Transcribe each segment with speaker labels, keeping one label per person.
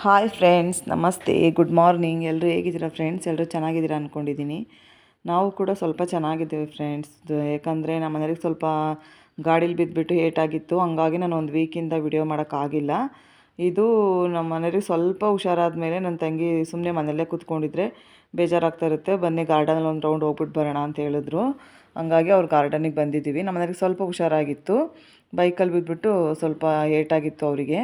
Speaker 1: Hi friends ನಮಸ್ತೆ good morning ಎಲ್ಲರೂ ಹೇಗಿದ್ದೀರಾ ಫ್ರೆಂಡ್ಸ್ ಎಲ್ಲರೂ ಚೆನ್ನಾಗಿದ್ದೀರಾ ಅಂದ್ಕೊಂಡಿದ್ದೀನಿ ನಾವು ಕೂಡ ಸ್ವಲ್ಪ ಚೆನ್ನಾಗಿದ್ದೀವಿ ಫ್ರೆಂಡ್ಸ್ ಯಾಕಂದರೆ ನಮ್ಮ ಸ್ವಲ್ಪ ಗಾಡೀಲಿ ಬಿದ್ದುಬಿಟ್ಟು ಏಟಾಗಿತ್ತು. ಹಂಗಾಗಿ ನಾನು ಒಂದು ವೀಕಿಂದ ವಿಡಿಯೋ ಮಾಡೋಕ್ಕಾಗಿಲ್ಲ. ಇದು ನಮ್ಮ ಮನೆಯವ್ರಿಗೆ ಸ್ವಲ್ಪ ಹುಷಾರಾದ ಮೇಲೆ ನನ್ನ ತಂಗಿ ಸುಮ್ಮನೆ ಮನೆಯಲ್ಲೇ ಕೂತ್ಕೊಂಡಿದ್ರೆ ಬೇಜಾರಾಗ್ತಾ ಇರುತ್ತೆ. ಬನ್ನಿ ಗಾರ್ಡನಲ್ಲಿ ಒಂದು ರೌಂಡ್ ಹೋಗ್ಬಿಟ್ಟು ಬರೋಣ ಅಂತ ಹೇಳಿದ್ರು. ಹಂಗಾಗಿ ಅವ್ರು ಗಾರ್ಡನಿಗೆ ಬಂದಿದ್ದೀವಿ. ನಮ್ಮ ಮನೆಯವ್ರಿಗೆ ಸ್ವಲ್ಪ ಹುಷಾರಾಗಿತ್ತು. ಬೈಕಲ್ಲಿ ಬಿದ್ದುಬಿಟ್ಟು ಸ್ವಲ್ಪ ಏಟಾಗಿತ್ತು ಅವರಿಗೆ.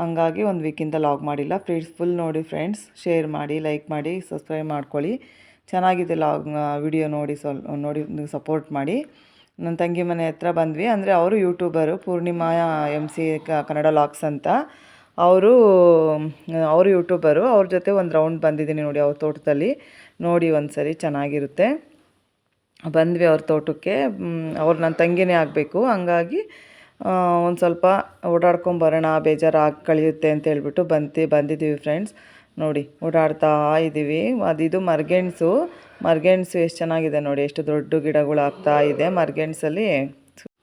Speaker 1: ಹಂಗಾಗಿ ಒಂದು ವೀಕಿಂದ ಲಾಗ್ ಮಾಡಿಲ್ಲ. ಫ್ರೀಡ್ಸ್ ಫುಲ್ ನೋಡಿ ಫ್ರೆಂಡ್ಸ್ ಶೇರ್ ಮಾಡಿ ಲೈಕ್ ಮಾಡಿ ಸಬ್ಸ್ಕ್ರೈಬ್ ಮಾಡ್ಕೊಳ್ಳಿ. ಚೆನ್ನಾಗಿದೆ ಲಾಗ್ ವಿಡಿಯೋ ನೋಡಿ ನೋಡಿ ಸಪೋರ್ಟ್ ಮಾಡಿ. ನನ್ನ ತಂಗಿ ಮನೆ ಹತ್ರ ಬಂದ್ವಿ. ಅಂದರೆ ಅವರು YouTuber Poornima M C Kannada vlogs ಅಂತ. ಅವರು ಅವರು ಯೂಟ್ಯೂಬರು ಅವ್ರ ಜೊತೆ ಒಂದು ರೌಂಡ್ ಬಂದಿದ್ದೀನಿ ನೋಡಿ ಅವ್ರ ತೋಟದಲ್ಲಿ. ನೋಡಿ ಒಂದು ಸರಿ ಚೆನ್ನಾಗಿರುತ್ತೆ. ಬಂದ್ವಿ ಅವ್ರ ತೋಟಕ್ಕೆ. ಅವ್ರು ನನ್ನ ತಂಗಿನೇ ಆಗಬೇಕು. ಹಂಗಾಗಿ ಒಂದು ಸ್ವಲ್ಪ ಓಡಾಡ್ಕೊಂಬರೋಣ ಬೇಜಾರು ಆಗಿ ಕಳೆಯುತ್ತೆ ಅಂತ ಹೇಳ್ಬಿಟ್ಟು ಬಂತಿ ಬಂದಿದ್ದೀವಿ ಫ್ರೆಂಡ್ಸ್ ನೋಡಿ, ಓಡಾಡ್ತಾ ಇದ್ದೀವಿ ಅದಿದು ಮರ್ಗೆಣ್ಸು. ಮರ್ಗೆಣ್ಸು ಎಷ್ಟು ಚೆನ್ನಾಗಿದೆ ನೋಡಿ, ಎಷ್ಟು ದೊಡ್ಡ ಗಿಡಗಳು ಆಗ್ತಾ ಇದೆ ಮರ್ಗೆಣ್ಸಲ್ಲಿ.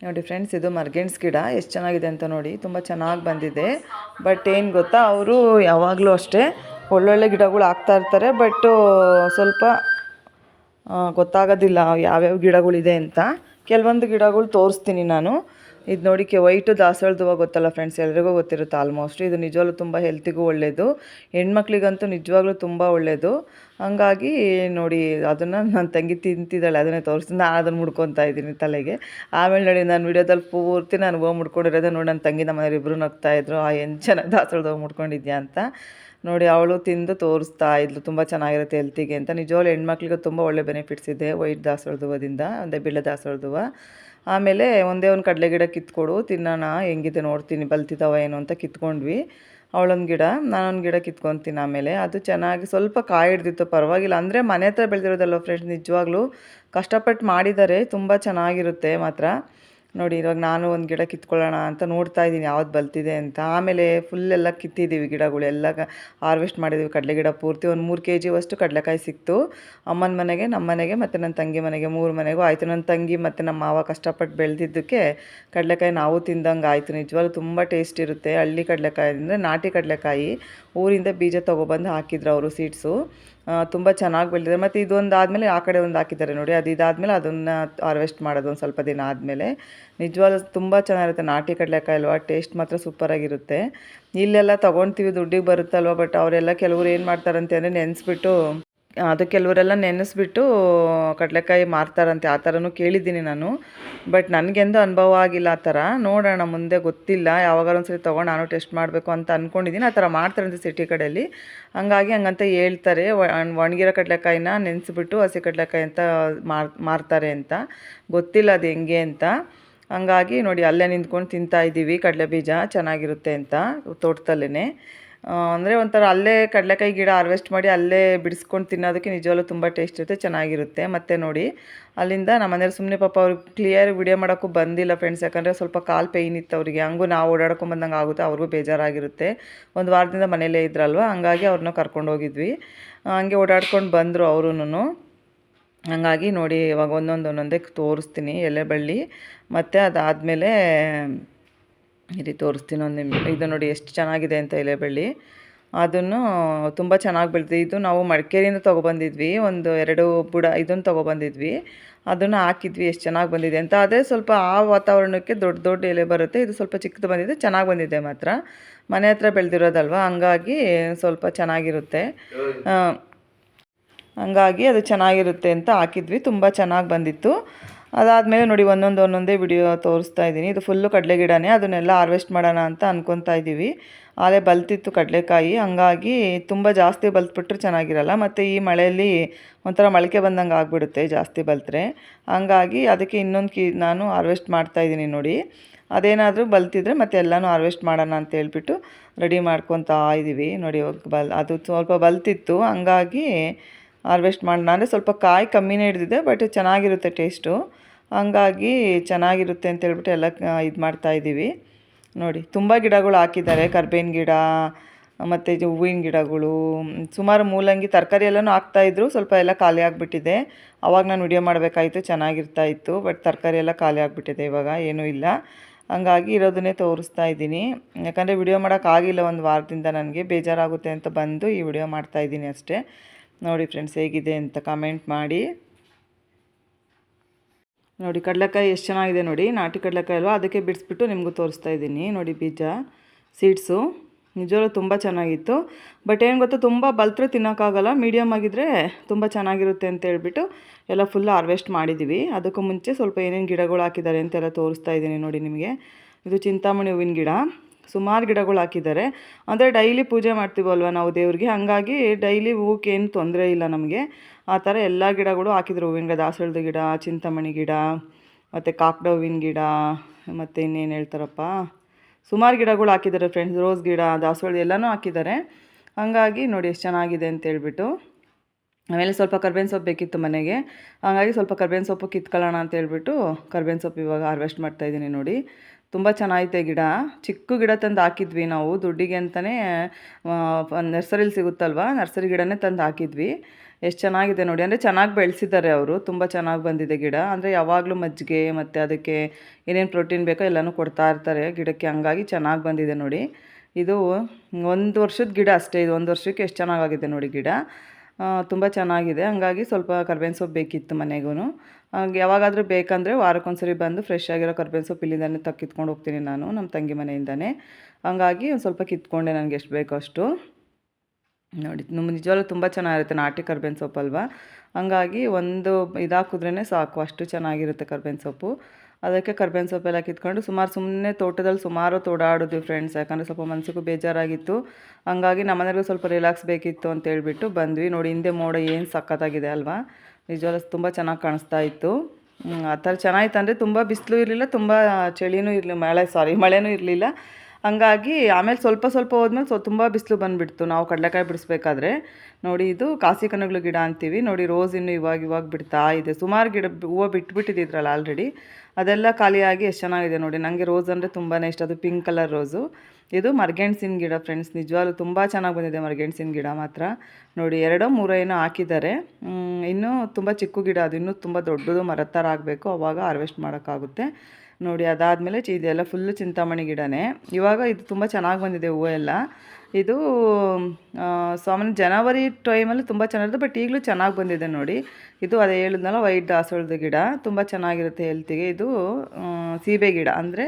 Speaker 1: ನೋಡಿ ಫ್ರೆಂಡ್ಸ್ ಇದು ಮರ್ಗೆಣ್ಸ್ ಗಿಡ, ಎಷ್ಟು ಚೆನ್ನಾಗಿದೆ ಅಂತ ನೋಡಿ, ತುಂಬ ಚೆನ್ನಾಗಿ ಬಂದಿದೆ. ಬಟ್ ಏನು ಗೊತ್ತಾ, ಅವರು ಯಾವಾಗಲೂ ಅಷ್ಟೇ ಒಳ್ಳೊಳ್ಳೆ ಗಿಡಗಳು ಹಾಕ್ತಾ ಇರ್ತಾರೆ ಬಟ್ಟು ಸ್ವಲ್ಪ ಗೊತ್ತಾಗೋದಿಲ್ಲ ಯಾವ್ಯಾವ ಗಿಡಗಳಿದೆ ಅಂತ. ಕೆಲವೊಂದು ಗಿಡಗಳು ತೋರಿಸ್ತೀನಿ ನಾನು. ಇದು ನೋಡಿ ಕೆ ವೈಟು ದಾಸವಾಳದ ಹೂವು ಗೊತ್ತಲ್ಲ ಫ್ರೆಂಡ್ಸ್ ಎಲ್ರಿಗೂ ಗೊತ್ತಿರುತ್ತೆ ಆಲ್ಮೋಸ್ಟ್ ಇದು ನಿಜವಾಗ್ಲೂ ತುಂಬ ಹೆಲ್ತಿಗೂ ಒಳ್ಳೆಯದು ಹೆಣ್ಮಕ್ಳಿಗಂತೂ ನಿಜವಾಗ್ಲೂ ತುಂಬ ಒಳ್ಳೆಯದು ಹಂಗಾಗಿ ನೋಡಿ, ಅದನ್ನು ನನ್ನ ತಂಗಿ ತಿಂತಿದ್ದಾಳೆ, ಅದನ್ನೇ ತೋರಿಸ್ತೀನಿ. ನಾನು ಅದನ್ನು ಮುಡ್ಕೊತಾ ಇದ್ದೀನಿ ತಲೆಗೆ. ಆಮೇಲೆ ನೋಡಿ, ನಾನು ವಿಡಿಯೋದಲ್ಲಿ ಪೂರ್ತಿ ನಾನು ಹೂವು ಮುಡ್ಕೊಂಡಿರೋದೇ ನೋಡಿ ನನ್ನ ತಂಗಿ ನಮ್ಮ ಇಬ್ಬರು ನಗ್ತಾಯಿದ್ರು ಆ ಏನು ಚೆನ್ನಾಗಿ ದಾಸವಾಳದ ಮುಡ್ಕೊಂಡಿದ್ಯಾ ಅಂತ. ನೋಡಿ, ಅವಳು ತಿಂದು ತೋರಿಸ್ತಾ ಇದ್ಲು. ತುಂಬ ಚೆನ್ನಾಗಿರುತ್ತೆ ಹೆಲ್ತಿಗೆ ಅಂತ. ನಿಜವಾಗ್ಲೂ ಹೆಣ್ಮಕ್ಳಿಗೆ ತುಂಬ ಒಳ್ಳೆ ಬೆನಿಫಿಟ್ಸ್ ಇದೆ ವೈಟ್ ದಾಸವಾಳದ ಹೂವದಿಂದ ಅಂದರೆ ಬಿಳ್ಳೆ ದಾಸವಾಳದ ಹೂವು ಆಮೇಲೆ ಒಂದೇ ಒಂದು ಕಡಲೆ ಗಿಡ ಕಿತ್ಕೊಡು, ತಿನ್ನೋಣ, ಹೆಂಗಿದೆ ನೋಡ್ತೀನಿ ಬಲ್ತಿದ್ದಾವ ಏನು ಅಂತ ಕಿತ್ಕೊಂಡ್ವಿ. ಅವಳೊಂದು ಗಿಡ, ನಾನೊಂದು ಗಿಡ ಕಿತ್ಕೊತೀನಿ ಆಮೇಲೆ. ಅದು ಚೆನ್ನಾಗಿ ಸ್ವಲ್ಪ ಕಾಯಿ ಹಿಡ್ದಿತ್ತು, ಪರವಾಗಿಲ್ಲ. ಅಂದರೆ ಮನೆ ಹತ್ರ ಬೆಳೆದಿರೋದಲ್ಲ ಫ್ರೆಂಡ್ಸ್ ನಿಜವಾಗ್ಲೂ ಕಷ್ಟಪಟ್ಟು ಮಾಡಿದ್ದಾರೆ, ತುಂಬ ಚೆನ್ನಾಗಿರುತ್ತೆ ಮಾತ್ರ. ನೋಡಿ, ಇವಾಗ ನಾನು ಒಂದು ಗಿಡ ಕಿತ್ಕೊಳ್ಳೋಣ ಅಂತ ನೋಡ್ತಾ ಇದ್ದೀನಿ, ಯಾವ್ದು ಬಲ್ತಿದೆ ಅಂತ. ಆಮೇಲೆ ಫುಲ್ ಎಲ್ಲ ಕಿತ್ತಿದ್ದೀವಿ ಗಿಡಗಳು, ಎಲ್ಲ ಹಾರ್ವೆಸ್ಟ್ ಮಾಡಿದ್ದೀವಿ ಕಡಲೆ ಗಿಡ ಪೂರ್ತಿ. ಒಂದು ಮೂರು ಕೆ ಜಿ ಅಷ್ಟು ಕಡಲೆಕಾಯಿ ಸಿಕ್ತು. ಅಮ್ಮನ ಮನೆಗೆ ನಮ್ಮ ಮನೆಗೆ ಮತ್ತು ನನ್ನ ತಂಗಿ ಮನೆಗೆ, ಮೂರು ಮನೆಗೂ ಆಯಿತು. ನನ್ನ ತಂಗಿ ಮತ್ತು ನಮ್ಮ ಮಾವ ಕಷ್ಟಪಟ್ಟು ಬೆಳೆದಿದ್ದಕ್ಕೆ ಕಡಲೆಕಾಯಿ ನಾವು ತಿಂದಂಗೆ ಆಯಿತು. ನಿಜವಾಗ್ಲೂ ತುಂಬ ಟೇಸ್ಟ್ ಇರುತ್ತೆ. ಹಳ್ಳಿ ಕಡಲೆಕಾಯಿ ಅಂದರೆ ನಾಟಿ ಕಡಲೆಕಾಯಿ. ಊರಿಂದ ಬೀಜ ತೊಗೊಬಂದು ಹಾಕಿದ್ರು ಅವರು ಸೀಡ್ಸು ತುಂಬ ಚೆನ್ನಾಗಿ ಬೆಳೆದಿದೆ. ಮತ್ತು ಇದೊಂದು ಆದಮೇಲೆ ಆ ಕಡೆ ಒಂದು ಹಾಕಿದ್ದಾರೆ ನೋಡಿ. ಅದು ಇದಾದಮೇಲೆ ಅದನ್ನು ಹಾರ್ವೆಸ್ಟ್ ಮಾಡೋದು ಒಂದು ಸ್ವಲ್ಪ ದಿನ ಆದಮೇಲೆ. ನಿಜವಾಗ್ಲೂ ತುಂಬ ಚೆನ್ನಾಗಿರುತ್ತೆ. ನಾಟಿ ಕಡಲೆಕಾಯಿ ಅಲ್ವಾ ಟೇಸ್ಟ್ ಮಾತ್ರ ಸೂಪರಾಗಿರುತ್ತೆ ಇಲ್ಲೆಲ್ಲ ತೊಗೊಳ್ತೀವಿ ದುಡ್ಡಿಗೆ ಬರುತ್ತಲ್ವ? ಬಟ್ ಅವರೆಲ್ಲ ಕೆಲವರು ಏನು ಮಾಡ್ತಾರಂತೆ ಅಂದರೆ ನೆನೆಸ್ಬಿಟ್ಟು, ಅದು ಕೆಲವರೆಲ್ಲ ನೆನೆಸ್ಬಿಟ್ಟು ಕಡಲೆಕಾಯಿ ಮಾರ್ತಾರಂತೆ. ಆ ಥರನೂ ಕೇಳಿದ್ದೀನಿ ನಾನು. ಬಟ್ ನನಗೆಂದು ಅನುಭವ ಆಗಿಲ್ಲ ಆ ಥರ. ನೋಡೋಣ, ಮುಂದೆ ಗೊತ್ತಿಲ್ಲ. ಯಾವಾಗಾರ ಒಂದು ಸರಿ ತೊಗೊಂಡು ನಾನು ಟೆಸ್ಟ್ ಮಾಡಬೇಕು ಅಂತ ಅಂದ್ಕೊಂಡಿದ್ದೀನಿ ಆ ಥರ ಮಾಡ್ತಾರಂತೆ ಸಿಟಿ ಕಡೆಯಲ್ಲಿ. ಹಂಗಾಗಿ ಹಂಗಂತ ಹೇಳ್ತಾರೆ. ಒಣಗಿರೋ ಕಡಲೆಕಾಯಿನ ನೆನೆಸ್ಬಿಟ್ಟು ಹಸಿ ಕಡಲೆಕಾಯಿ ಅಂತ ಮಾರ್ತಾರೆ ಅಂತ. ಗೊತ್ತಿಲ್ಲ ಅದು ಹೆಂಗೆ ಅಂತ. ಹಂಗಾಗಿ ನೋಡಿ ಅಲ್ಲೇ ನಿಂತ್ಕೊಂಡು ತಿಂತಾ ಇದ್ದೀವಿ. ಕಡಲೆ ಬೀಜ ಚೆನ್ನಾಗಿರುತ್ತೆ ಅಂತ ತೋಟದಲ್ಲೇ ಅಂದರೆ ಒಂಥರ ಅಲ್ಲೇ ಕಡಲೆಕಾಯಿ ಗಿಡ ಹಾರ್ವೆಸ್ಟ್ ಮಾಡಿ ಅಲ್ಲೇ ಬಿಡಿಸ್ಕೊಂಡು ತಿನ್ನೋದಕ್ಕೆ ನಿಜವಾಗ್ಲೂ ತುಂಬ ಟೇಸ್ಟ್ ಇರುತ್ತೆ, ಚೆನ್ನಾಗಿರುತ್ತೆ. ಮತ್ತು ನೋಡಿ, ಅಲ್ಲಿಂದ ನಮ್ಮ ಮನೇಲಿ ಸುಮ್ಮನೆ ಪಾಪ ಅವ್ರಿಗೆ ಕ್ಲಿಯರ್ ವಿಡಿಯೋ ಮಾಡೋಕ್ಕೂ ಬಂದಿಲ್ಲ ಫ್ರೆಂಡ್ಸ್ ಯಾಕಂದರೆ ಸ್ವಲ್ಪ ಕಾಲು ಪೇಯ್ನ್ ಇತ್ತು ಅವರಿಗೆ. ಹಂಗೂ ನಾವು ಓಡಾಡ್ಕೊಂಬಂದಂಗೆ ಆಗುತ್ತೆ, ಅವ್ರಿಗೂ ಬೇಜಾರಾಗಿರುತ್ತೆ. ಒಂದು ವಾರದಿಂದ ಮನೇಲೇ ಇದ್ರಲ್ವ, ಹಂಗಾಗಿ ಅವ್ರನ್ನ ಕರ್ಕೊಂಡು ಹೋಗಿದ್ವಿ. ಹಂಗೆ ಓಡಾಡ್ಕೊಂಡು ಬಂದರು ಅವರೂ ಹಂಗಾಗಿ ನೋಡಿ ಇವಾಗ ಒಂದೊಂದು ಒಂದೊಂದೇ ತೋರಿಸ್ತೀನಿ ಎಲೆ ಬಳ್ಳಿ. ಮತ್ತು ಅದಾದಮೇಲೆ ಇಲ್ಲಿ ತೋರಿಸ್ತೀನಿ ಒಂದು ನಿಮಿಷ ಇದು ನೋಡಿ ಎಷ್ಟು ಚೆನ್ನಾಗಿದೆ ಅಂತ ಎಲೆಬಳ್ಳಿ ಅದನ್ನು ತುಂಬ ಚೆನ್ನಾಗಿ ಬೆಳೆದಿದೆ. ಇದು ನಾವು ಮಡಿಕೇರಿಯಿಂದ ತೊಗೊಬಂದಿದ್ವಿ. ಒಂದು ಎರಡು ಬುಡ ಇದನ್ನು ತೊಗೊಬಂದಿದ್ವಿ. ಅದನ್ನು ಹಾಕಿದ್ವಿ. ಎಷ್ಟು ಚೆನ್ನಾಗಿ ಬಂದಿದೆ ಅಂತ. ಅದೇ ಸ್ವಲ್ಪ ಆ ವಾತಾವರಣಕ್ಕೆ ದೊಡ್ಡ ದೊಡ್ಡ ಎಲೆ ಬರುತ್ತೆ. ಇದು ಸ್ವಲ್ಪ ಚಿಕ್ಕದು ಬಂದಿದೆ. ಚೆನ್ನಾಗಿ ಬಂದಿದೆ ಮಾತ್ರ. ಮನೆ ಹತ್ರ ಬೆಳೆದಿರೋದಲ್ವ? ಹಂಗಾಗಿ ಸ್ವಲ್ಪ ಚೆನ್ನಾಗಿರುತ್ತೆ. ಹಂಗಾಗಿ ಅದು ಚೆನ್ನಾಗಿರುತ್ತೆ ಅಂತ ಹಾಕಿದ್ವಿ. ತುಂಬ ಚೆನ್ನಾಗಿ ಬಂದಿತ್ತು. ಅದಾದಮೇಲೆ ನೋಡಿ ಒಂದೊಂದು ಒಂದೊಂದೇ ವಿಡಿಯೋ ತೋರಿಸ್ತಾ ಇದ್ದೀನಿ. ಇದು ಫುಲ್ಲು ಕಡಲೆ ಗಿಡನೇ. ಅದನ್ನೆಲ್ಲ ಹಾರ್ವೆಸ್ಟ್ ಮಾಡೋಣ ಅಂತ ಅಂದ್ಕೊತಾ ಇದ್ದೀವಿ. ಆಲೇ ಬಲ್ತಿತ್ತು ಕಡಲೆಕಾಯಿ. ಹಂಗಾಗಿ ತುಂಬ ಜಾಸ್ತಿ ಬಲ್ತ್ಬಿಟ್ರೆ ಚೆನ್ನಾಗಿರಲ್ಲ. ಮತ್ತು ಈ ಮಳೆಯಲ್ಲಿ ಒಂಥರ ಮೊಳಕೆ ಬಂದಂಗೆ ಆಗಿಬಿಡುತ್ತೆ ಜಾಸ್ತಿ ಬಲ್ತ್ರೆ. ಹಂಗಾಗಿ ಅದಕ್ಕೆ ಇನ್ನೊಂದು ಕಿ, ನಾನು ಹಾರ್ವೆಸ್ಟ್ ಮಾಡ್ತಾಯಿದ್ದೀನಿ ನೋಡಿ. ಅದೇನಾದರೂ ಬಲ್ತಿದ್ರೆ ಮತ್ತೆ ಎಲ್ಲನೂ ಹಾರ್ವೆಸ್ಟ್ ಮಾಡೋಣ ಅಂತ ಹೇಳ್ಬಿಟ್ಟು ರೆಡಿ ಮಾಡ್ಕೊತಾ ಇದ್ದೀವಿ. ನೋಡಿ ಬಲ್, ಅದು ಸ್ವಲ್ಪ ಬಲ್ತಿತ್ತು. ಹಂಗಾಗಿ ಹಾರ್ವೆಸ್ಟ್ ಮಾಡೋಣ ಅಂದರೆ ಸ್ವಲ್ಪ ಕಾಯಿ ಕಮ್ಮಿನೇ ಹಿಡಿದಿದೆ, ಬಟ್ ಚೆನ್ನಾಗಿರುತ್ತೆ ಟೇಸ್ಟು. ಹಂಗಾಗಿ ಚೆನ್ನಾಗಿರುತ್ತೆ ಅಂತ ಹೇಳ್ಬಿಟ್ಟು ಎಲ್ಲ ಇದು ಮಾಡ್ತಾಯಿದ್ದೀವಿ ನೋಡಿ, ತುಂಬ ಗಿಡಗಳು ಹಾಕಿದ್ದಾರೆ, ಕರ್ಬೇವಿನ ಗಿಡ, ಮತ್ತು ಇದು ಹೂವಿನ ಗಿಡಗಳು. ಸುಮಾರು ಮೂಲಂಗಿ ತರಕಾರಿ ಎಲ್ಲನೂ ಹಾಕ್ತಾಯಿದ್ರು ಸ್ವಲ್ಪ ಎಲ್ಲ ಖಾಲಿ ಆಗಿಬಿಟ್ಟಿದೆ. ಅವಾಗ ನಾನು ವಿಡಿಯೋ ಮಾಡಬೇಕಾಯಿತು, ಚೆನ್ನಾಗಿರ್ತಾ ಇತ್ತು, ಬಟ್ ತರಕಾರಿ ಎಲ್ಲ ಖಾಲಿ ಆಗಿಬಿಟ್ಟಿದೆ ಇವಾಗ, ಏನೂ ಇಲ್ಲ. ಹಂಗಾಗಿ ಇರೋದನ್ನೇ ತೋರಿಸ್ತಾ ಇದ್ದೀನಿ. ಯಾಕಂದರೆ ವಿಡಿಯೋ ಮಾಡೋಕ್ಕಾಗಿಲ್ಲ ಒಂದು ವಾರದಿಂದ ನನಗೆ ಬೇಜಾರಾಗುತ್ತೆ ಅಂತ ಬಂದು ಈ ವಿಡಿಯೋ ಮಾಡ್ತಾ ಇದ್ದೀನಿ ಅಷ್ಟೇ. ನೋಡಿ ಫ್ರೆಂಡ್ಸ್ ಹೇಗಿದೆ ಅಂತ ಕಮೆಂಟ್ ಮಾಡಿ. ನೋಡಿ, ಕಡಲೆಕಾಯಿ ಎಷ್ಟು ಚೆನ್ನಾಗಿದೆ ನೋಡಿ. ನಾಟಿ ಕಡಲೆಕಾಯಿ ಅಲ್ವಾ? ಅದಕ್ಕೆ ಬಿಡಿಸ್ಬಿಟ್ಟು ನಿಮಗೂ ತೋರಿಸ್ತಾ ಇದ್ದೀನಿ. ನೋಡಿ, ಬೀಜ ಸೀಡ್ಸು ನಿಜವಾಗ್ಲೂ ತುಂಬ ಚೆನ್ನಾಗಿತ್ತು. ಬಟ್ ಏನು ಗೊತ್ತಾ, ತುಂಬ ಬಲ್ತ್ರೆ ತಿನ್ನೋಕ್ಕಾಗಲ್ಲ. ಮೀಡಿಯಮ್ ಆಗಿದ್ದರೆ ತುಂಬ ಚೆನ್ನಾಗಿರುತ್ತೆ ಅಂತ ಹೇಳ್ಬಿಟ್ಟು ಎಲ್ಲ ಫುಲ್ ಹಾರ್ವೆಸ್ಟ್ ಮಾಡಿದ್ದೀವಿ ಅದಕ್ಕೂ ಮುಂಚೆ ಸ್ವಲ್ಪ ಏನೇನು ಗಿಡಗಳು ಹಾಕಿದ್ದಾರೆ ಅಂತೆಲ್ಲ ತೋರಿಸ್ತಾ ಇದ್ದೀನಿ ನೋಡಿ ನಿಮಗೆ. ಇದು ಚಿಂತಾಮಣಿ ಹೂವಿನ ಗಿಡ. ಸುಮಾರು ಗಿಡಗಳು ಹಾಕಿದ್ದಾರೆ ಅಂದರೆ ಡೈಲಿ ಪೂಜೆ ಮಾಡ್ತೀವಲ್ವ ನಾವು ದೇವ್ರಿಗೆ? ಹಾಗಾಗಿ ಡೈಲಿ ಹೂಕ್ಕೆ ಏನು ತೊಂದರೆ ಇಲ್ಲ ನಮಗೆ. ಆ ಥರ ಎಲ್ಲ ಗಿಡಗಳು ಹಾಕಿದ್ರು. ಹೂವಿನ ಗಿಡ ಗಿಡ, ಚಿಂತಾಮಣಿ ಗಿಡ, ಮತ್ತು ಕಾಕಡ ಹೂವಿನ ಗಿಡ, ಮತ್ತು ಇನ್ನೇನು ಹೇಳ್ತಾರಪ್ಪ? ಸುಮಾರು ಗಿಡಗಳು ಹಾಕಿದ್ದಾರೆ ಫ್ರೆಂಡ್ಸ್ ರೋಸ್ ಗಿಡ ದಾಸವಾಳ ಎಲ್ಲನೂ ಹಾಕಿದ್ದಾರೆ ಹಾಗಾಗಿ ನೋಡಿ ಎಷ್ಟು ಚೆನ್ನಾಗಿದೆ ಅಂತ ಹೇಳ್ಬಿಟ್ಟು. ಆಮೇಲೆ ಸ್ವಲ್ಪ ಕರ್ಬೇವಿನ ಸೊಪ್ಪು ಬೇಕಿತ್ತು ಮನೆಗೆ. ಹಾಗಾಗಿ ಸ್ವಲ್ಪ ಕರ್ಬೇವಿನ ಸೊಪ್ಪು ಕಿತ್ಕೊಳ್ಳೋಣ ಅಂತ ಹೇಳ್ಬಿಟ್ಟು ಕರ್ಬೇವಿನ ಸೊಪ್ಪು ಇವಾಗ ಹಾರ್ವೆಸ್ಟ್ ಮಾಡ್ತಾಯಿದ್ದೀನಿ ನೋಡಿ. ತುಂಬ ಚೆನ್ನಾಗೈತೆ ಗಿಡ. ಚಿಕ್ಕ ಗಿಡ ತಂದು ಹಾಕಿದ್ವಿ ನಾವು, ದುಡ್ಡಿಗೆ ಅಂತಲೇ ನರ್ಸರಿಲಿ ಸಿಗುತ್ತಲ್ವ? ನರ್ಸರಿ ಗಿಡನೇ ತಂದು ಹಾಕಿದ್ವಿ. ಎಷ್ಟು ಚೆನ್ನಾಗಿದೆ ನೋಡಿ. ಅಂದರೆ ಚೆನ್ನಾಗಿ ಬೆಳೆಸಿದ್ದಾರೆ ಅವರು, ತುಂಬ ಚೆನ್ನಾಗಿ ಬಂದಿದೆ ಗಿಡ. ಅಂದರೆ ಯಾವಾಗಲೂ ಮಜ್ಜಿಗೆ ಮತ್ತು ಅದಕ್ಕೆ ಏನೇನು ಪ್ರೋಟೀನ್ ಬೇಕೋ ಎಲ್ಲನೂ ಕೊಡ್ತಾ ಇರ್ತಾರೆ ಗಿಡಕ್ಕೆ. ಹಂಗಾಗಿ ಚೆನ್ನಾಗಿ ಬಂದಿದೆ ನೋಡಿ. ಇದು ಒಂದು ವರ್ಷದ ಗಿಡ ಅಷ್ಟೇ, ಇದು ಒಂದು ವರ್ಷಕ್ಕೆ ಎಷ್ಟು ಚೆನ್ನಾಗಾಗಿದೆ ನೋಡಿ ಗಿಡ. ತುಂಬ ಚೆನ್ನಾಗಿದೆ. ಹಾಗಾಗಿ ಸ್ವಲ್ಪ ಕರ್ಬೇವಿನ ಸೊಪ್ಪು ಬೇಕಿತ್ತು ಮನೆಗೂ ಯಾವಾಗಾದರೂ ಬೇಕಂದರೆ ವಾರಕ್ಕೊಂದ್ಸರಿ ಬಂದು ಫ್ರೆಶ್ ಆಗಿರೋ ಕರ್ಬೇವಿನ ಸೊಪ್ಪು ಇಲ್ಲಿಂದಾನೆ ತಕ್ಕಿತ್ಕೊಂಡು ಹೋಗ್ತೀನಿ ನಾನು ನಮ್ಮ ತಂಗಿ ಮನೆಯಿಂದನೇ. ಹಂಗಾಗಿ ಒಂದು ಸ್ವಲ್ಪ ಕಿತ್ಕೊಂಡೆ ನನಗೆ ಎಷ್ಟು ಬೇಕೋ ಅಷ್ಟು. ನೋಡಿ, ನಮ್ಮ ನಿಜವಾಗ್ಲೂ ತುಂಬ ಚೆನ್ನಾಗಿರುತ್ತೆ ನಾಟಿ ಕರ್ಬೇವಿನ ಸೊಪ್ಪು ಅಲ್ವಾ? ಹಂಗಾಗಿ ಒಂದು ಇದಾಕಿದ್ರೇ ಸಾಕು, ಅಷ್ಟು ಚೆನ್ನಾಗಿರುತ್ತೆ ಕರ್ಬೇವಿನ ಸೊಪ್ಪು. ಅದಕ್ಕೆ ಕರ್ಬೇವಿನ ಸೊಪ್ಪೆಲ್ಲ ಕಿತ್ಕೊಂಡು ಸುಮಾರು ಸುಮ್ಮನೆ ತೋಟದಲ್ಲಿ ಸುಮಾರು ತೋಡಾಡಿದ್ವಿ ಫ್ರೆಂಡ್ಸ್ ಯಾಕಂದರೆ ಸ್ವಲ್ಪ ಮನಸ್ಸಿಗೂ ಬೇಜಾರಾಗಿತ್ತು. ಹಂಗಾಗಿ ನಮ್ಮನೆಗೂ ಸ್ವಲ್ಪ ರಿಲ್ಯಾಕ್ಸ್ ಬೇಕಿತ್ತು ಅಂತ ಹೇಳ್ಬಿಟ್ಟು ಬಂದ್ವಿ. ನೋಡಿ, ಹಿಂದೆ ಮೋಡ ಏನು ಸಖತ್ತಾಗಿದೆ ಅಲ್ವಾ? ನಿಜವಾಗ್ಲೂ ತುಂಬ ಚೆನ್ನಾಗಿ ಕಾಣಿಸ್ತಾ ಇತ್ತು. ಆ ಥರ ಚೆನ್ನಾಗಿತ್ತು ಅಂದರೆ ತುಂಬ ಬಿಸಿಲು ಇರಲಿಲ್ಲ, ತುಂಬ ಚಳಿನೂ ಇರಲಿಲ್ಲ ಮಳೆ ಸಾರಿ ಮಳೆನೂ ಇರಲಿಲ್ಲ. ಹಂಗಾಗಿ ಆಮೇಲೆ ಸ್ವಲ್ಪ ಸ್ವಲ್ಪ ಹೋದ್ಮೇಲೆ ಸೊ, ತುಂಬ ಬಿಸಿಲು ಬಂದುಬಿಡ್ತು. ನಾವು ಕಡಲೆಕಾಯಿ ಬಿಡಿಸ್ಬೇಕಾದ್ರೆ. ನೋಡಿ ಇದು ಕಾಸಿ ಕಣಗಳು ಗಿಡ ಅಂತೀವಿ. ನೋಡಿ ರೋಸ್ ಇನ್ನು ಇವಾಗ ಇವಾಗ ಬಿಡ್ತಾ ಇದೆ. ಸುಮಾರು ಗಿಡ ಹೂವು ಬಿಟ್ಬಿಟ್ಟಿದ್ರಲ್ಲ ಆಲ್ರೆಡಿ ಅದೆಲ್ಲ ಖಾಲಿಯಾಗಿ ಎಷ್ಟು ಚೆನ್ನಾಗಿದೆ ನೋಡಿ. ನನಗೆ ರೋಸ್ ಅಂದರೆ ತುಂಬಾ ಇಷ್ಟ. ಅದು ಪಿಂಕ್ ಕಲರ್ ರೋಸು. ಇದು ಮರ್ಗೆಣ್ಸಿನ ಗಿಡ ಫ್ರೆಂಡ್ಸ್ ನಿಜವಾಗ್ಲೂ ತುಂಬ ಚೆನ್ನಾಗಿ ಬಂದಿದೆ ಮರ್ಗೆಣ್ಸಿನ ಗಿಡ ಮಾತ್ರ. ನೋಡಿ ಎರಡೋ ಮೂರೋ ಏನೋ ಹಾಕಿದ್ದಾರೆ. ಇನ್ನೂ ತುಂಬ ಚಿಕ್ಕ ಗಿಡ ಅದು. ಇನ್ನೂ ತುಂಬ ದೊಡ್ಡದು ಮರ ಥರ ಆಗಬೇಕು. ಅವಾಗ ಹಾರ್ವೆಸ್ಟ್ ಮಾಡೋಕ್ಕಾಗುತ್ತೆ. ನೋಡಿ, ಅದಾದಮೇಲೆ ಇದೆಲ್ಲ ಫುಲ್ಲು ಚಿಂತಾಮಣಿ ಗಿಡನೇ. ಇವಾಗ ಇದು ತುಂಬ ಚೆನ್ನಾಗಿ ಬಂದಿದೆ ಹೂವು ಎಲ್ಲ. ಇದು ಸಾಮಾನ್ಯ ಜನವರಿ ಟೈಮಲ್ಲಿ ತುಂಬ ಚೆನ್ನಾಗಿರುತ್ತೆ ಬಟ್ ಈಗಲೂ ಚೆನ್ನಾಗಿ ಬಂದಿದೆ ನೋಡಿ. ಇದು ಅದೇ ಹೇಳಿದ್ನಲ್ಲ, ವೈಟ್ ದಾಸೋಳದ ಗಿಡ. ತುಂಬ ಚೆನ್ನಾಗಿರುತ್ತೆ ಹೆಲ್ತಿಗೆ ಇದು ಸೀಬೆ ಗಿಡ. ಅಂದರೆ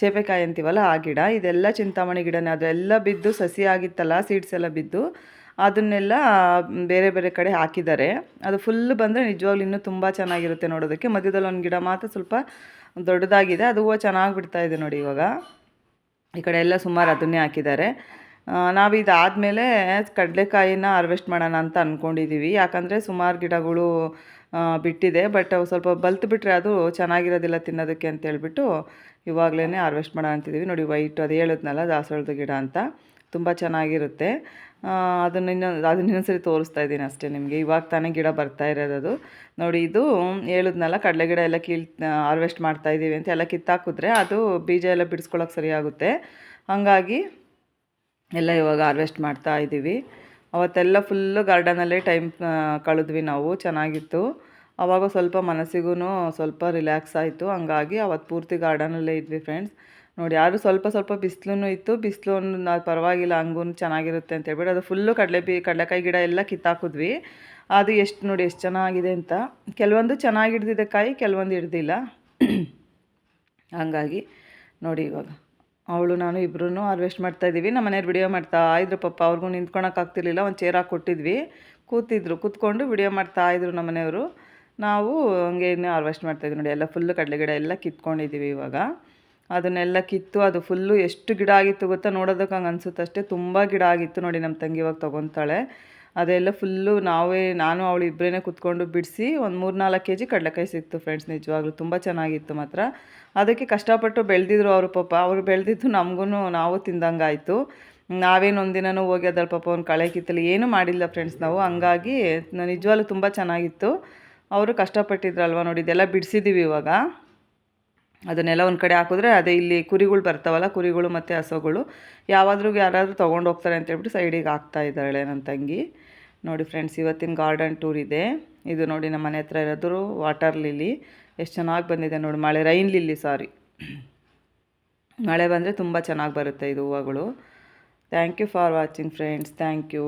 Speaker 1: ಚೇಪೆಕಾಯಿ ಅಂತೀವಲ್ಲ, ಆ ಗಿಡ. ಇದೆಲ್ಲ ಚಿಂತಾಮಣಿ ಗಿಡನೇ. ಅದೆಲ್ಲ ಬಿದ್ದು ಸಸಿ ಆಗಿತ್ತಲ್ಲ ಸೀಡ್ಸ್ ಎಲ್ಲ ಬಿದ್ದು. ಅದನ್ನೆಲ್ಲ ಬೇರೆ ಬೇರೆ ಕಡೆ ಹಾಕಿದ್ದಾರೆ. ಅದು ಫುಲ್ ಬಂದರೆ ನಿಜವಾಗ್ಲೂ ಇನ್ನೂ ತುಂಬ ಚೆನ್ನಾಗಿರುತ್ತೆ ನೋಡೋದಕ್ಕೆ. ಮಧ್ಯದಲ್ಲಿ ಒಂದು ಗಿಡ ಮಾತ್ರ ಸ್ವಲ್ಪ ದೊಡ್ಡದಾಗಿದೆ. ಅದು ಹೂವು ಚೆನ್ನಾಗಿ ಬಿಡ್ತಾ ಇದೆ ನೋಡಿ ಇವಾಗ. ಈ ಕಡೆ ಎಲ್ಲ ಸುಮಾರು ಅದನ್ನೇ ಹಾಕಿದ್ದಾರೆ. ನಾವು ಇದಾದಮೇಲೆ ಕಡಲೆಕಾಯಿನ ಹಾರ್ವೆಸ್ಟ್ ಮಾಡೋಣ ಅಂತ ಅಂದ್ಕೊಂಡಿದ್ದೀವಿ ಯಾಕಂದರೆ ಸುಮಾರು ಗಿಡಗಳು ಬಿಟ್ಟಿದೆ. ಬಟ್ ಅವು ಸ್ವಲ್ಪ ಬಲ್ತು ಬಿಟ್ಟರೆ ಅದು ಚೆನ್ನಾಗಿರೋದಿಲ್ಲ ತಿನ್ನೋದಕ್ಕೆ ಅಂತ ಹೇಳ್ಬಿಟ್ಟು ಇವಾಗಲೇ ಹಾರ್ವೆಸ್ಟ್ ಮಾಡೋಣ ಅಂತಿದ್ದೀವಿ ನೋಡಿ ವೈಟ್ ಅದು ಹೇಳಿದ್ನಲ್ಲ ದಾಸವಾಳದ ಗಿಡ ಅಂತ. ತುಂಬ ಚೆನ್ನಾಗಿರುತ್ತೆ. ಅದನ್ನು ಇನ್ನೊಂದು ಅದನ್ನ ಇನ್ನೊಂದ್ಸರಿ ತೋರಿಸ್ತಾ ಇದ್ದೀನಿ ಅಷ್ಟೇ ನಿಮಗೆ. ಇವಾಗ ತಾನೇ ಗಿಡ ಬರ್ತಾ ಇರೋದು ನೋಡಿ, ಇದು ಹೇಳಿದ್ನಲ್ಲ ಕಡಲೆ ಗಿಡ ಎಲ್ಲ ಕೀಳ್ ಹಾರ್ವೆಸ್ಟ್ ಮಾಡ್ತಾ ಇದ್ದೀವಿ ಅಂತ ಎಲ್ಲ ಕಿತ್ತಾಕಿದ್ರೆ ಅದು ಬೀಜ ಎಲ್ಲ ಬಿಡಿಸ್ಕೊಳ್ಳೋಕೆ ಸರಿಯಾಗುತ್ತೆ ಹಾಗಾಗಿ ಎಲ್ಲ ಇವಾಗ ಹಾರ್ವೆಸ್ಟ್ ಮಾಡ್ತಾ ಇದ್ದೀವಿ. ಅವತ್ತೆಲ್ಲ ಫುಲ್ಲು ಗಾರ್ಡನಲ್ಲೇ ಟೈಮ್ ಕಳೆದ್ವಿ ನಾವು. ಚೆನ್ನಾಗಿತ್ತು. ಆವಾಗ ಸ್ವಲ್ಪ ಮನಸ್ಸಿಗೂ ಸ್ವಲ್ಪ ರಿಲ್ಯಾಕ್ಸ್ ಆಯಿತು. ಹಂಗಾಗಿ ಅವತ್ತು ಪೂರ್ತಿ ಗಾರ್ಡನಲ್ಲೇ ಇದ್ವಿ ಫ್ರೆಂಡ್ಸ್ ನೋಡಿ ಯಾರು ಸ್ವಲ್ಪ ಸ್ವಲ್ಪ ಬಿಸಿಲೂ ಇತ್ತು. ಬಿಸಿಲು ನಾವು ಪರವಾಗಿಲ್ಲ, ಹಂಗೂ ಚೆನ್ನಾಗಿರುತ್ತೆ ಅಂತ ಹೇಳ್ಬಿಟ್ಟು, ಅದು ಫುಲ್ಲು ಕಡಲೆ ಬಿ, ಕಡಲೆಕಾಯಿ ಗಿಡ ಎಲ್ಲ ಕಿತ್ತಾಕಿದ್ವಿ. ಅದು ಎಷ್ಟು ನೋಡಿ, ಎಷ್ಟು ಚೆನ್ನಾಗಿದೆ ಅಂತ. ಕೆಲವೊಂದು ಚೆನ್ನಾಗಿ ಹಿಡ್ದಿದೆ ಕಾಯಿ, ಕೆಲವೊಂದು ಹಿಡ್ದಿಲ್ಲ ಹಂಗಾಗಿ ನೋಡಿ ಇವಾಗ, ಅವಳು ನಾನು ಇಬ್ಬರೂ ಹಾರ್ವೆಸ್ಟ್ ಮಾಡ್ತಾಯಿದ್ದೀವಿ ನಮ್ಮ ಮನೆಯವ್ರು ವಿಡಿಯೋ ಮಾಡ್ತಾ ಇದ್ರು ಪಪ್ಪ ಅವ್ರಿಗೂ ನಿಂತ್ಕೊಳಕ್ಕಾಗ್ತಿರ್ಲಿಲ್ಲ ಒಂದು ಚೇರ್ ಹಾಕಿ ಕೊಟ್ಟಿದ್ವಿ. ಕೂತಿದ್ರು, ಕೂತ್ಕೊಂಡು ವಿಡಿಯೋ ಮಾಡ್ತಾಯಿದ್ರು ನಮ್ಮ ಮನೆಯವರು. ನಾವು ಹಂಗೆ ಹಾರ್ವೆಸ್ಟ್ ಮಾಡ್ತಾಯಿದ್ವಿ ನೋಡಿ, ಎಲ್ಲ ಫುಲ್ಲು ಕಡಲೆ ಗಿಡ ಎಲ್ಲ ಕಿತ್ಕೊಂಡಿದ್ದೀವಿ ಇವಾಗ. ಅದನ್ನೆಲ್ಲ ಕಿತ್ತು, ಅದು ಫುಲ್ಲು ಎಷ್ಟು ಗಿಡ ಆಗಿತ್ತು ಗೊತ್ತಾ? ನೋಡೋದಕ್ಕೆ ಹಂಗೆ ಅನ್ಸುತ್ತೆ ಅಷ್ಟೇ. ತುಂಬ ಗಿಡ ಆಗಿತ್ತು ನೋಡಿ ನಮ್ಮ ತಂಗಿ ಇವಾಗ ತೊಗೊತಾಳೆ. ಅದೆಲ್ಲ ಫುಲ್ಲು ನಾವೇ, ನಾನು, ಅವಳು ಇಬ್ಬರೇ ಕುತ್ಕೊಂಡು ಬಿಡಿಸಿ ಒಂದು ಮೂರು ನಾಲ್ಕು ಕೆ ಜಿ ಕಡಲೆಕಾಯಿ ಸಿಕ್ತು ಫ್ರೆಂಡ್ಸ್ ನಿಜವಾಗ್ಲೂ. ತುಂಬ ಚೆನ್ನಾಗಿತ್ತು ಮಾತ್ರ. ಅದಕ್ಕೆ ಕಷ್ಟಪಟ್ಟು ಬೆಳೆದಿದ್ರು ಅವರು ಪಾಪ. ಅವರು ಬೆಳೆದಿದ್ದು ನಮಗೂ ನಾವು ತಿಂದಂಗಾಯಿತು. ನಾವೇನು ಒಂದಿನೂ ಹೋಗಿ ಅದ್ರ ಪಾಪ ಒಂದು ಕಳೆ ಕಿತ್ತಲಿ ಏನೂ ಮಾಡಿಲ್ಲ ಫ್ರೆಂಡ್ಸ್ ನಾವು. ಹಂಗಾಗಿ ನಿಜವಾಗ್ಲೂ ತುಂಬ ಚೆನ್ನಾಗಿತ್ತು. ಅವರು ಕಷ್ಟಪಟ್ಟಿದ್ರಲ್ವ ನೋಡಿ, ಇದೆಲ್ಲ ಬಿಡಿಸಿದ್ದೀವಿ ಇವಾಗ. ಅದನ್ನೆಲ್ಲ ಒಂದು ಕಡೆ ಹಾಕಿದ್ರೆ ಅದೇ ಇಲ್ಲಿ ಕುರಿಗಳು ಬರ್ತಾವಲ್ಲ, ಕುರಿಗಳು ಮತ್ತು ಹಸುಗಳು. ಯಾವಾದ್ರೂ ಯಾರಾದರೂ ತೊಗೊಂಡು ಹೋಗ್ತಾರೆ ಅಂತ ಹೇಳ್ಬಿಟ್ಟು ಸೈಡಿಗೆ ಹಾಕ್ತಾ ಇದ್ದಾಳೆ ನನ್ನ ತಂಗಿ. ನೋಡಿ ಫ್ರೆಂಡ್ಸ್ ಇವತ್ತಿನ ಗಾರ್ಡನ್ ಟೂರ್ ಇದೆ. ಇದು ನೋಡಿ ನಮ್ಮ ಮನೆ ಹತ್ರ ಇರೋದು ವಾಟರ್ ಲಿಲ್ಲಿ ಎಷ್ಟು ಚೆನ್ನಾಗಿ ಬಂದಿದೆ ನೋಡಿ, ಮಳೆ ರೈನ್ ಲಿಲ್ಲಿ ಸಾರಿ ಮಳೆ ಬಂದರೆ ತುಂಬ ಚೆನ್ನಾಗಿ ಬರುತ್ತೆ ಇದು ಹೂವುಗಳು. Thank you for watching friends thank you